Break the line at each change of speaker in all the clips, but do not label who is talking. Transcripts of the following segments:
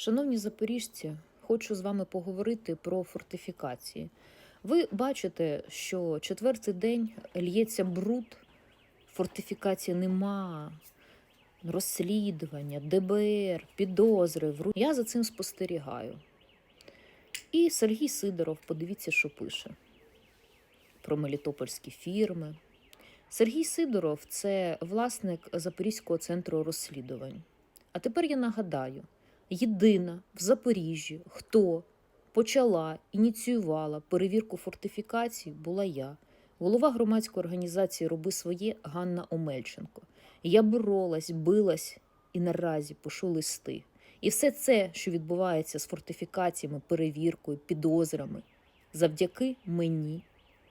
Шановні запоріжці, хочу з вами поговорити про фортифікації. Ви бачите, що четвертий день лється бруд, фортифікації нема, розслідування, ДБР, підозри. Я за цим спостерігаю. І Сергій Сидоров, подивіться, що пише про мелітопольські фірми. Сергій Сидоров це власник Запорізького центру розслідувань. А тепер я нагадаю: єдина в Запоріжжі, хто почала, ініціювала перевірку фортифікацій, була я, голова громадської організації Роби своє Ганна Омельченко. Я боролась, билась і наразі пишу листи. І все це, що відбувається з фортифікаціями, перевіркою, підозрами, завдяки мені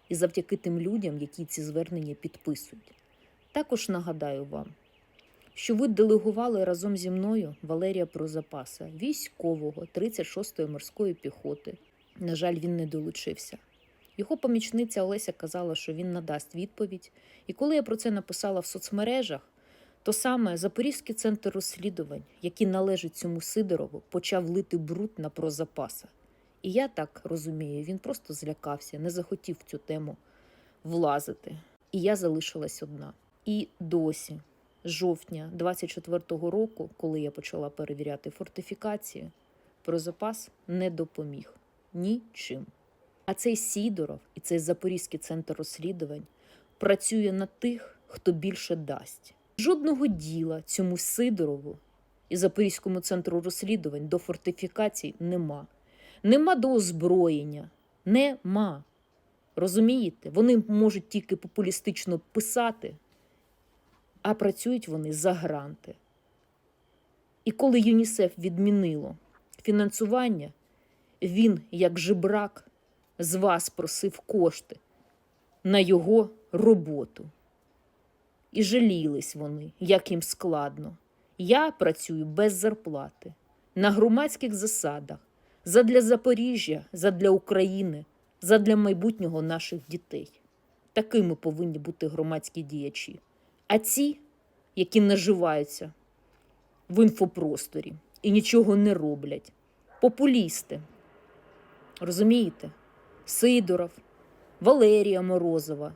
і завдяки тим людям, які ці звернення підписують. Також нагадаю вам, що ви делегували разом зі мною Валерія Прозапаса, військового 36-ї морської піхоти. На жаль, він не долучився. Його помічниця Олеся казала, що він надасть відповідь. І коли я про це написала в соцмережах, то саме Запорізький центр розслідувань, який належить цьому Сидорову, почав лити бруд на прозапаса. І я так розумію, він просто злякався, не захотів в цю тему влазити. І я залишилась одна. І досі, жовтня 24-го року, коли я почала перевіряти фортифікації, прозапас не допоміг нічим. А цей Сідоров і цей Запорізький центр розслідувань працює на тих, хто більше дасть. Жодного діла цьому Сидорову і Запорізькому центру розслідувань до фортифікацій нема. Нема до озброєння. Нема. Розумієте? Вони можуть тільки популістично писати, а працюють вони за гранти. І коли ЮНІСЕФ відмінило фінансування, він, як жебрак, з вас просив кошти на його роботу. І жалілись вони, як їм складно. Я працюю без зарплати, на громадських засадах, задля Запоріжжя, задля України, задля майбутнього наших дітей. Такими повинні бути громадські діячі. А ці, які наживаються в інфопросторі і нічого не роблять, популісти. Розумієте? Сидоров, Валерія Морозова,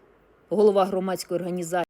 голова громадської організації.